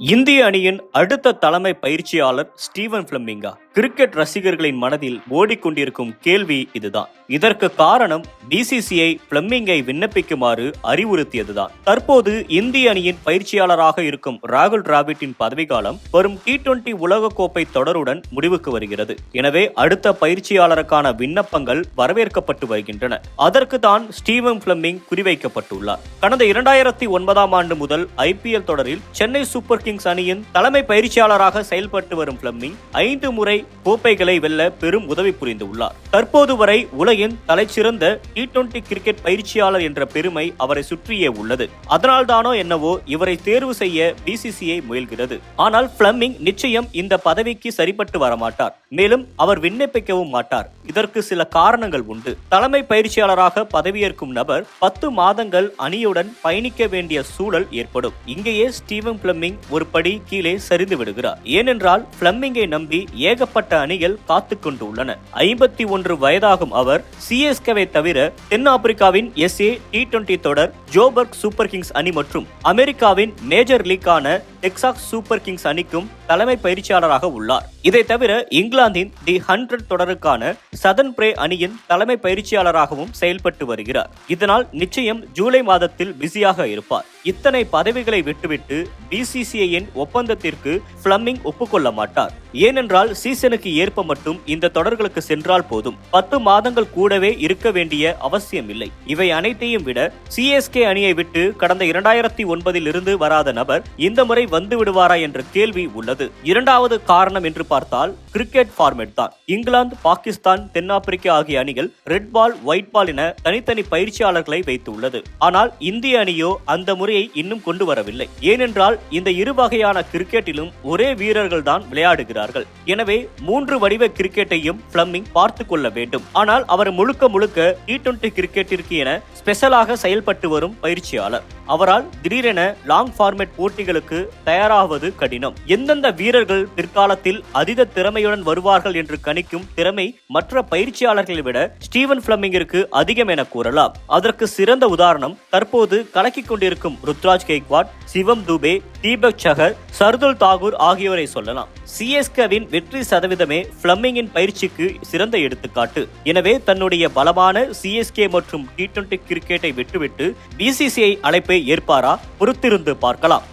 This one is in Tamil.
இந்திய அணியின் அடுத்த தலைமை பயிற்சியாளர் ஸ்டீவன் பிளமிங்கா கிரிக்கெட் ரசிகர்களின் மனதில் ஓடிக்கொண்டிருக்கும் கேள்வி இதுதான். இதற்கு காரணம் பிசிசிஐ பிளம்மிங்கை விண்ணப்பிக்குமாறு அறிவுறுத்தியதுதான். தற்போது இந்திய அணியின் பயிற்சியாளராக இருக்கும் ராகுல் டிராவிட்டின் பதவிக்காலம் வரும் டி டுவெண்டி உலகக்கோப்பை தொடருடன் முடிவுக்கு வருகிறது. எனவே அடுத்த பயிற்சியாளருக்கான விண்ணப்பங்கள் வரவேற்கப்பட்டு வருகின்றன. அதற்கு தான் ஸ்டீவன் பிளம்மிங் குறிவைக்கப்பட்டுள்ளார். கடந்த இரண்டாயிரத்தி ஒன்பதாம் ஆண்டு முதல் ஐபிஎல் தொடரில் சென்னை சூப்பர் கிங்ஸ் அணியின் தலைமை பயிற்சியாளராக செயல்பட்டு வரும் பிளம்மிங் ஐந்து முறை கோப்பைகளை வெல்ல பெரும் உதவி புரிந்துள்ளார் தற்போது வரை உலகின் தலைச்சிறந்த டி டுவெண்டி கிரிக்கெட் பயிற்சியாளர் என்ற பெருமை அவரை சுற்றியே உள்ளது. அதனால்தானோ என்னவோ இவரை தேர்வு செய்ய பிசிசிஐ முயல்கிறது. ஆனால் பிளம்மிங் நிச்சயம் இந்த பதவிக்கு சரிப்பட்டு வரமாட்டார். மேலும் அவர் விண்ணப்பிக்கவும் மாட்டார். இதற்கு சில காரணங்கள் உண்டு. தலைமை பயிற்சியாளராக பதவியேற்கும் நபர் பத்து மாதங்கள் அணியுடன் பயணிக்க வேண்டிய சூழல் ஏற்படும். இங்கேயே ஸ்டீவன் பிளம்மிங் ஒரு படி கீழே சரிந்து விடுகிறார். ஏனென்றால் பிளம்மிங்கை நம்பி ஏகப்பட்ட அணிகள் காத்து கொண்டுள்ளன. ஐம்பத்தி ஒன்று வயதாகும் அவர் சிஎஸ்கேவை தவிர தென்னாப்பிரிக்காவின் எஸ்ஏ டி டுவெண்டி தொடர் ஜோபர்க் சூப்பர் கிங்ஸ் அணி மற்றும் அமெரிக்காவின் மேஜர் லீக்கான டெக்சாஸ் சூப்பர் கிங்ஸ் அணிக்கும் தலைமை பயிற்சியாளராக உள்ளார். இதை தவிர இங்கிலாந்தின் தி ஹண்ட்ரட் தொடருக்கான சதன் பிரே அணியின் தலைமை பயிற்சியாளராகவும் செயல்பட்டு வருகிறார். இதனால் நிச்சயம் ஜூலை மாதத்தில் பிஸியாக இருப்பார். இத்தனை பதவிகளை விட்டுவிட்டு பிசிசிஐயின் ஒப்பந்தத்திற்கு பிளம்மிங் ஒப்புக்கொள்ள மாட்டார். ஏனென்றால் சீசனுக்கு ஏற்ப மட்டும் இந்த தொடர்களுக்கு சென்றால் போதும். பத்து மாதங்கள் கூடவே இருக்க வேண்டிய அவசியம் இல்லை இவை அனைத்தையும் விட சிஎஸ்கே அணியை விட்டு கடந்த இரண்டாயிரத்தி ஒன்பதில் இருந்து வராத நபர் இந்த முறை வந்து விடுவாரா என்ற கேள்வி உள்ளது. இரண்டாவது காரணம் என்று பார்த்தால் கிரிக்கெட் ஃபார்மேட் தான். இங்கிலாந்து பாகிஸ்தான் தென்னாப்பிரிக்கா ஆகிய அணிகள் ரெட் பால் ஒயிட் பால் என தனித்தனி பயிற்சியாளர்களை வைத்துள்ளது. ஆனால் இந்திய அணியோ அந்த முறையை இன்னும் கொண்டு வரவில்லை. ஏனென்றால் இந்த இரு வகையான கிரிக்கெட்டிலும் ஒரே வீரர்கள் தான் விளையாடுகிறார்கள். எனவே மூன்று வடிவ கிரிக்கெட்டையும் பிளம்மிங் பார்த்து கொள்ள வேண்டும். ஆனால் அவர் முழுக்க முழுக்க டி டுவெண்டி கிரிக்கெட்டிற்கு என ஸ்பெஷலாக செயல்பட்டு வரும் பயிற்சியாளர். அவரால் திடீரென லாங் ஃபார்மேட் போட்டிகளுக்கு தயாராவது கடினம். எந்தெந்த வீரர்கள் பிற்காலத்தில் அதீத திறமையுடன் வருவார்கள் என்று கணிக்கும் திறமை மற்ற பயிற்சியாளர்களை விட ஸ்டீவன் பிளமிங்கிற்கு அதிகம் என கூறலாம். அதற்கு சிறந்த உதாரணம் தற்போது கலக்கிக் கொண்டிருக்கும் ருத்ராஜ் கெய்க்வாட் சிவம் துபே தீபக் சஹர் சர்துல் தாகூர் ஆகியோரை சொல்லலாம். சிஎஸ்கேவின் வெற்றி சதவீதமே பிளம்மிங்கின் பயிற்சிக்கு சிறந்த எடுத்துக்காட்டு. எனவே தன்னுடைய பலமான சிஎஸ்கே மற்றும் டி டுவெண்டி கிரிக்கெட்டை விட்டுவிட்டு பிசிசிஐ அழைப்பை ஏற்பாரா பொறுத்திருந்து பார்க்கலாம்.